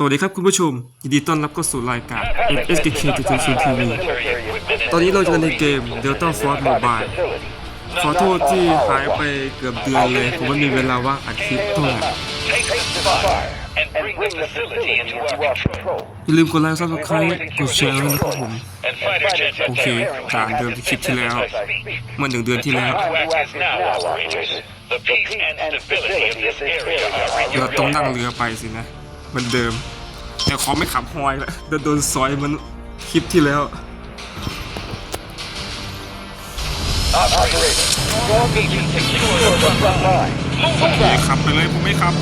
สวัสดีครับคุณผู้ชม ยินดีต้อนรับเข้าสู่รายการ MSKK t 2 2 TV ตอนนี้เราจะในเกม Delta Force Mobile ขอโทษที่หายไปเกือบเดือนเลย ผมไม่มีเวลาว่างอัดคลิปเท่าไหร่อย่าลืมกดไลค์ซับสไครต์กดแชร์ด้วยนะครับผม โอเคตามเดิมที่คลิปที่แล้วเมื่อหนึ่งเดือนที่แล้วเราต้องนั่งเรือไปสินะ เหมือนเดิม แต่ขอไม่ขับฮอยละเดี๋ยวโดนซอยเหมันคลิปที่แล้ว Operator, strong agent secure the front line. ไม่ขับไปเลยผมไม่ขับ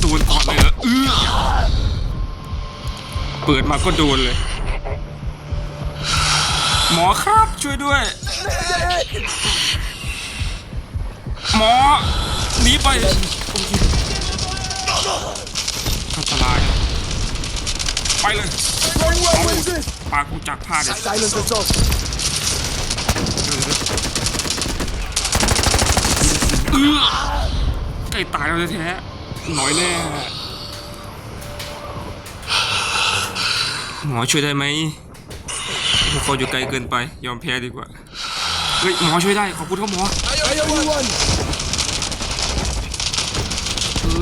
โดนก่อนเลยเหรออื้อเปิดมาก็โดนเลย หมอครับช่วยด้วย หมอหนีไปอันตรายไปเลยเอาปากูจักผ้าเด็ด Silence us off. เออใกล้ตายแล้วแท้ หน่อยแน่หมอช่วยได้ไหมพวกเขาอยู่ไกลเกินไป ยอมแพ้ดีกว่า เฮ้ย หมอช่วยได้ ขอบคุณครับหมอเอ้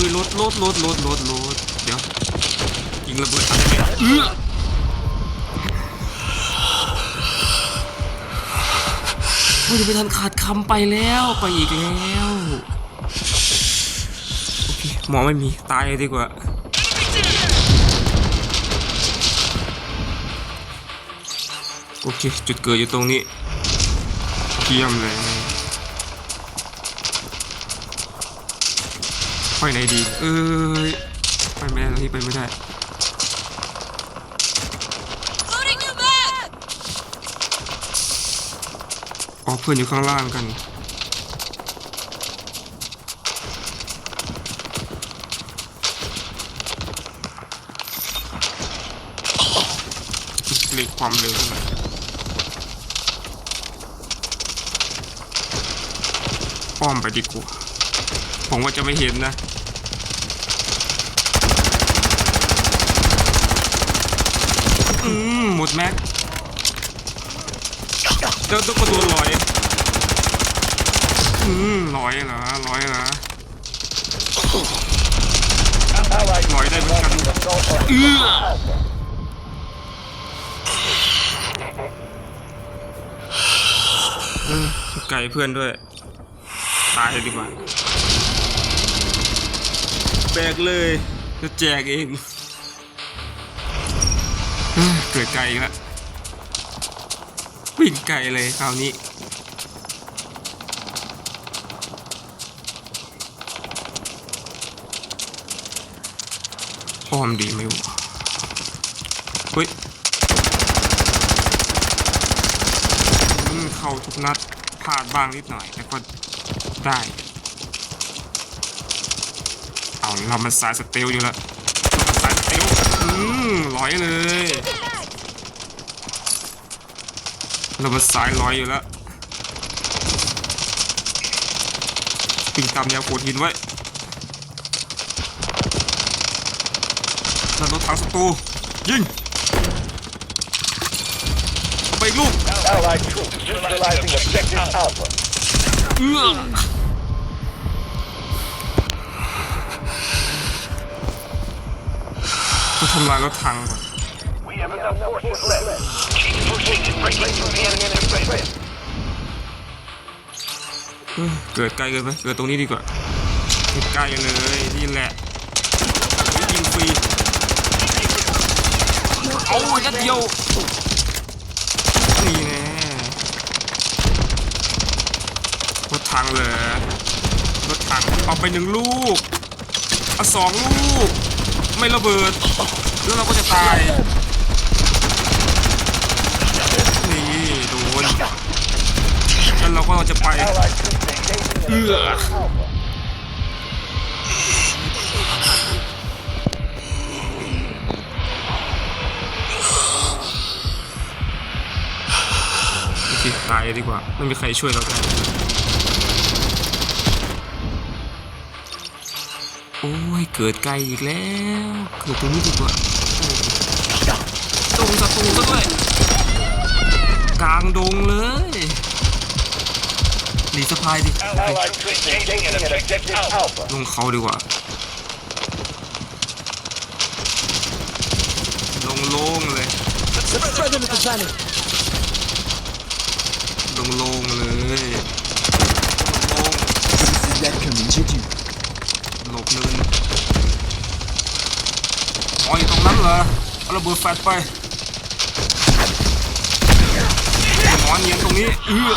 ยรถรถรถรถรถรถเดี๋ยวยิงระเบิดอะไรเนี่ยเออไม่ทันขาดคำไปแล้ว ไปอีกแล้ว หมอไม่มี ตายเลยดีกว่า โอเค จุดเกิดอยู่ตรงนี้เยี่ยมเลยไปไหนดี เอ้ย ไปไม่ได้ตรงนี้ไปไม่ได้ Loading your mag! อ๋อเพื่อนอยู่ข้างล่างกัน เรียกความเร็วหน่อยอ้อมไปดีกว่าผมว่าจะไม่เห็นนะอืมหมดแม็กเดี๋ยวต้องกระโดดลอยอืมลอยเหรอลอยเหรอลอยได้เหมือนกันเอื้อเออ ไก่เพื่อนด้วย ตายเลยดีกว่า แบกเลยจะแจกเองเอ้ยเกิดไกลอีกแล้ววิ่งไกลเลยคราวนี้อ้อมดีไหมวะเฮ้ยอืม เข้าทุกนัดพลาดบ้างนิดหน่อย แต่ก็ได้ เอาเรามันสายสเตลอยู่แล้วสายสเตลอืมร้อยเลยเรามันสายร้อยอยู่แล้วปิงตามแนวโขดหินไว้นั่นรถถังศัตรูยิงไปลูก Allied troops neutralizing objective Alpha. เอื้อจะทำลายรถถังก่อน We have enough forces left. Keep pushing and breaking through the enemy's defense. เฮ้ยเกิดไกลเกินไปเกิดตรงนี้ดีกว่าใกล้ๆเลยนี่แหละเฮ้ยยิงฟรีเอานัดเดียว ถังเลยรถถังเอาไปหนึ่งลูกเอาสองลูก ไม่ระเบิด แล้วเราก็จะตาย นี่โดนแล้วเราก็จะไป เอือตายดีกว่า ไม่มีใครช่วยเราได้ โอ้ย เกิดไกลอีกแล้ว เกิดตรงนี้ดีกว่าตรงศัตรูซะด้วย กลางดงเลยหนีสะพายดิ Allied troops engaging in objective Alpha. ลงเขาดีกว่า ลงโล่งเลย ลงโล่งเลยโล่งหลบเนินอ๋อ อยู่ตรงนั้นเหรอเอาระเบิดแฟลชไปหมอเนียนตรงนี้เออ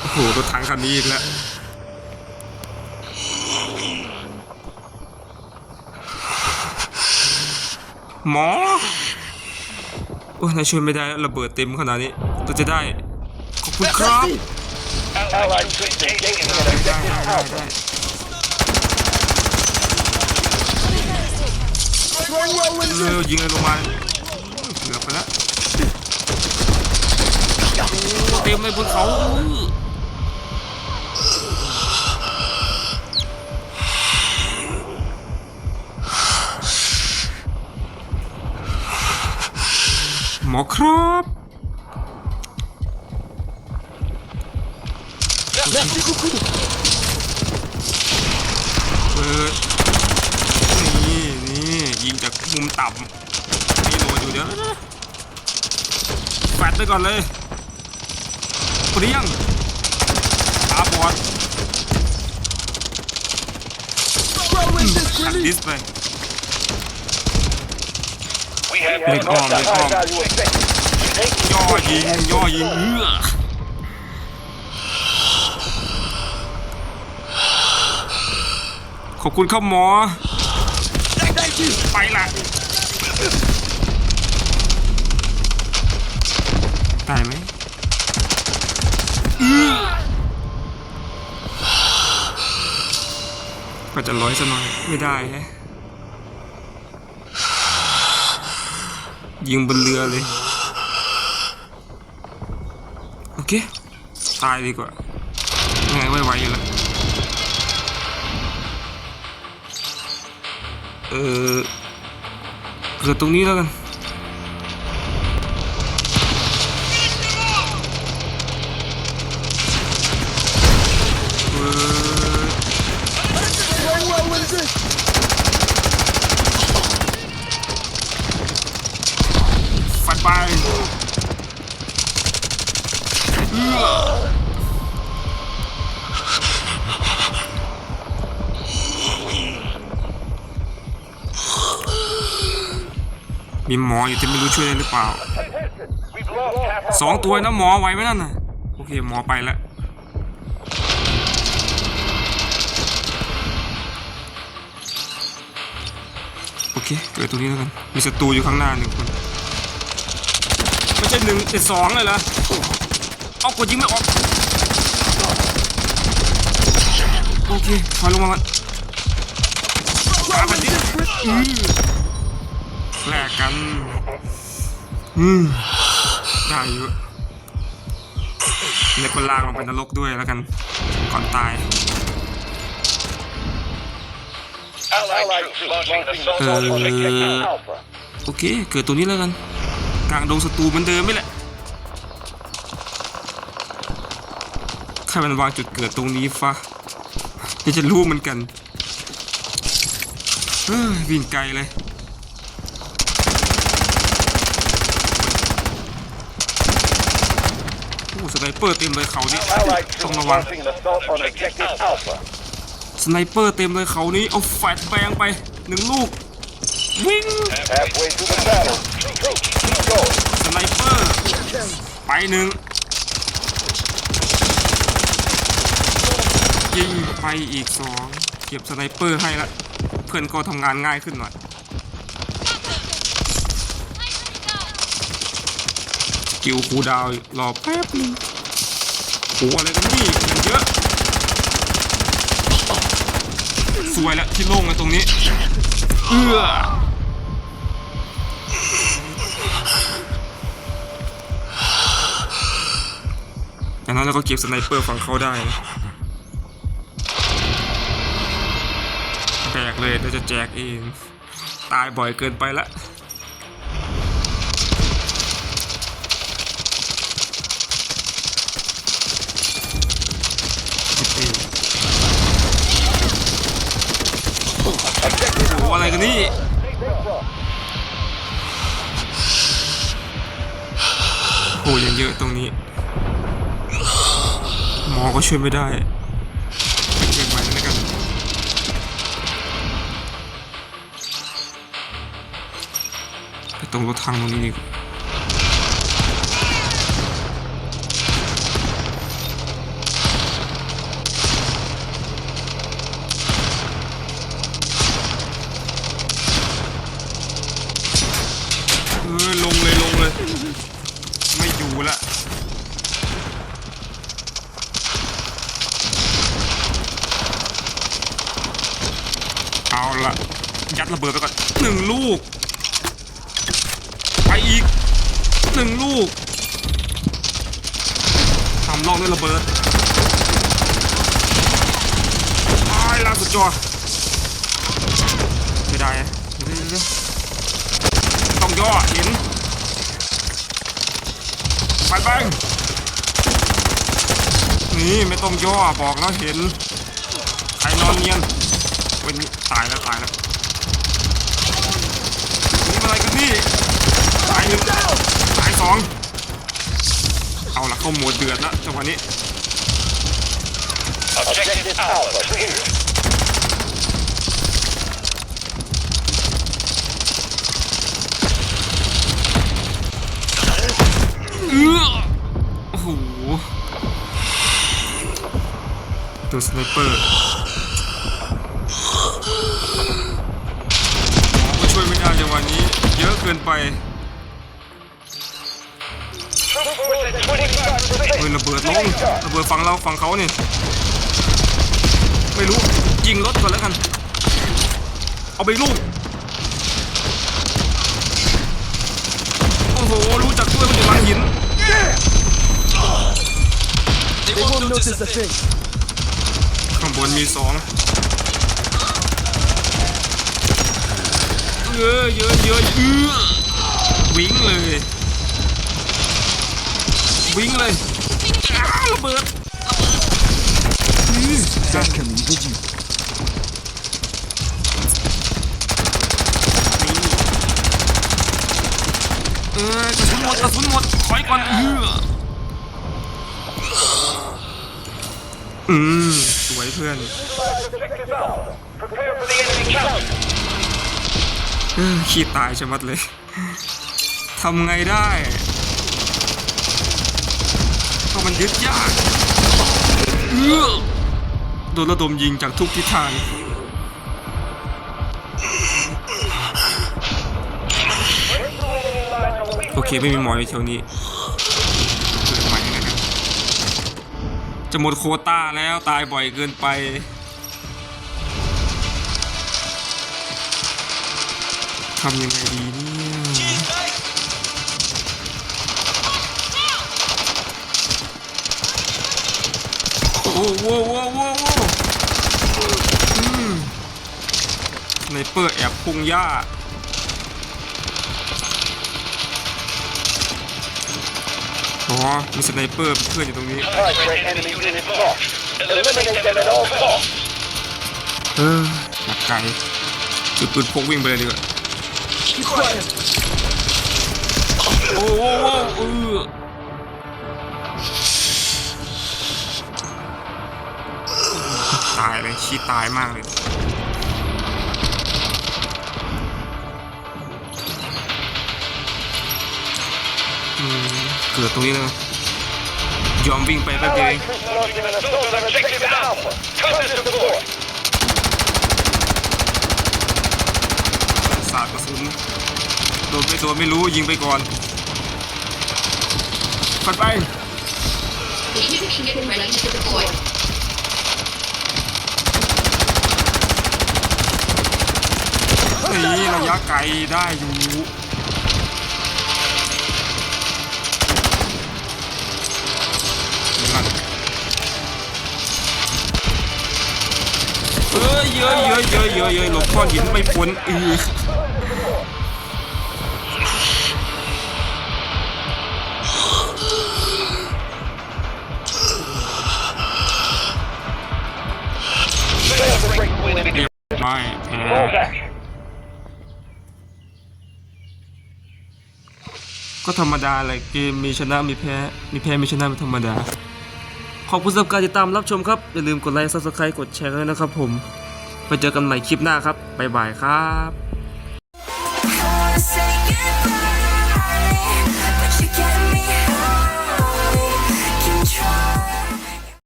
โอ้โหรถถังคันนี้อีกแล้วหมอโอ้ยนายช่วยไม่ได้แล้วระเบิดเต็มขนาดนี้เราจะได้ ขอบคุณครับ Allied troops engaging in ได้ได้ objective ได้ได้ เร็วยิงเลยลงมาเกือบไปแล้วเต็มเลยบนเขาหมอครับเปิดนี่นี่ ยิงจากมุมต่ำนี่โหลดอยู่เดี๋ยวแฟดไปก่อนเลยเปรี้ยงตาบอดอัดดิสไป We have Big bomb, big high bomb. value objectives. Take ย่อยิงย่อยิงเอื้อขอบคุณครับหมอ ไปละตายไหมอื้อก็จะร้อยซะหน่อยไม่ได้แฮะยิงบนเรือเลย โอเค ตายดีกว่ายังไงไม่ไหวอยู่แล้ว เออเกิดตรงนี้แล้วกัน มีหมออยู่ที่ไม่รู้ช่วยได้หรือเปล่าสองตัวนะหมอไหวไหมนั่นน่ะโอเคหมอไปแล้วโอเคเกิดตรงนี้แล้วกันมีศัตรูอยู่ข้างหน้าหนึ่งคนไม่ใช่หนึ่งแต่สองเลยเหรอเอากดยิงไม่ออกโอเคถอยลงมาก่อนตามมันดิอืม แลกกันอืมได้อยู่เล็กคนลากลงไปนรกด้วยแล้วกัน ก่อนตาย Allied troops launching an assault on objective Alpha. โอเค เกิดตัวนี้แล้วกัน กลางดงศัตรูเหมือนเดิมไม่แหละใครมันวางจุดเกิดตรงนี้ฟะอยาจะรู้เหมือนกันเฮ้ยวิ่งไกลเลย โอ้สไนเปอร์เต็มเลยเขานี่ Allied ต้อง troops ระวัง launching an assault on objective Alpha. สไนเปอร์เต็มเลยเขานี้เอาแฟลชแบงไปหนึ่งลูกวิ่ง Halfway through the battle. Troops, keep going. สไนเปอร์ไปหนึ่งยิงไปอีกสองเก็บสไนเปอร์ให้ละเพื่อนก็ทำงานง่ายขึ้นหน่อย กิลคูดาวรอแป๊บนึงโอ้อะไรกันนี่เงินเยอะ สวยแล้วที่โล่งกันตรงนี้ เอื้อจากนั้นเราก็เก็บสไนเปอร์ฝั่งเขาได้แจกเลยเราจะแจกเอง ตายบ่อยเกินไปละ อะไรกันนี่โหยังเยอะตรงนี้ หมอก็ช่วยไม่ได้ไปเก็บไว้แล้วกันไปตรงรถทางตรงนี้ดีกว่า ก ไปอีกหนึ่งลูกทำลอกด้วยระเบิดไอ้ายล่าสุดจอไม่ได้อะเดี๋ยวเดี๋ยวเดี๋ยวต้องย่อเห็นไปแบงนี่ไม่ต้องย่อบอกแล้วเห็นใครนอนเนียนเว้ยนี่ตายแล้วตายแล้วนี่อะไรกันนี่ ตายหนึ่งตายส อง เอาละเข้าโหมดเดือดแล้วจังหวะนี้ Objective Alpha clear. เออโอ้โหตัวสไนเปอร์ก็ช่วยไม่ได้จังหวะนี้ เยอะเกินไป เฮ้ยระเบิดลงระเบิดฝั่งเราฝั่งเขาเนี่ยไม่รู้ยิงรถก่อนแล้วกัน เอาไปลูกโอ้โหรู้จักด้วยมันอยู่หลังหิน They won't notice a thing. ข้างบนมีสองเยอะเยอะเยอะเยอะวิ่งเลย วิ่งเลยอ้าวระเบิดอื้อ That can lead you. เออกระสุนหมดกระสุนหมดถอยก่อนเอออืมสวยเพื่อน Objective Alpha. Prepare for the enemy counter. เออขี้ตายชะมัดเลย ทำไงได้ก็ มันยึดยากเออโดนระดมยิงจากทุกทิศทางโอเคไม่มีหมอยแถวนี้เกิดใหม่นะครับจะหมดโคต้าแล้วตายบ่อยเกินไปทำยังไงดีเนี่ย โอ้โหโว้โว้โว้โว้อืมสไนเปอร์แอบพุงหญ้าอ๋อมีสไนเปอร์เพื่อนอยู่ตรงนี้ เออหนักไกลจุดปืนพกวิ่งไปเลยดีกว่าโอ้โหเออ ตายเลยชีตายมากเลยเกิดตรงนี้เลยยอมวิ่งไปแป๊บเดียวสาดกระสุนโดนไปโดนไม่รู้ยิงไปก่อนปัดไป นี่ระไกลได้อยู่เอ้ยเยอะเยอะเยอะเยอะเยอะหลบก้อนหินไม่พ้นอือ Break win and เรียบร้อยแพ้ ก็ธรรมดาแหละเกมมีชนะมีแพ้มีแพ้มีชนะเป็นธรรมดา ขอบคุณสำหรับการติดตามรับชมครับ อย่าลืมกดไลค์ซับสไครต์กดแชร์ด้วยนะครับผม ไปเจอกันใหม่คลิปหน้าครับบ๊ายบายครับ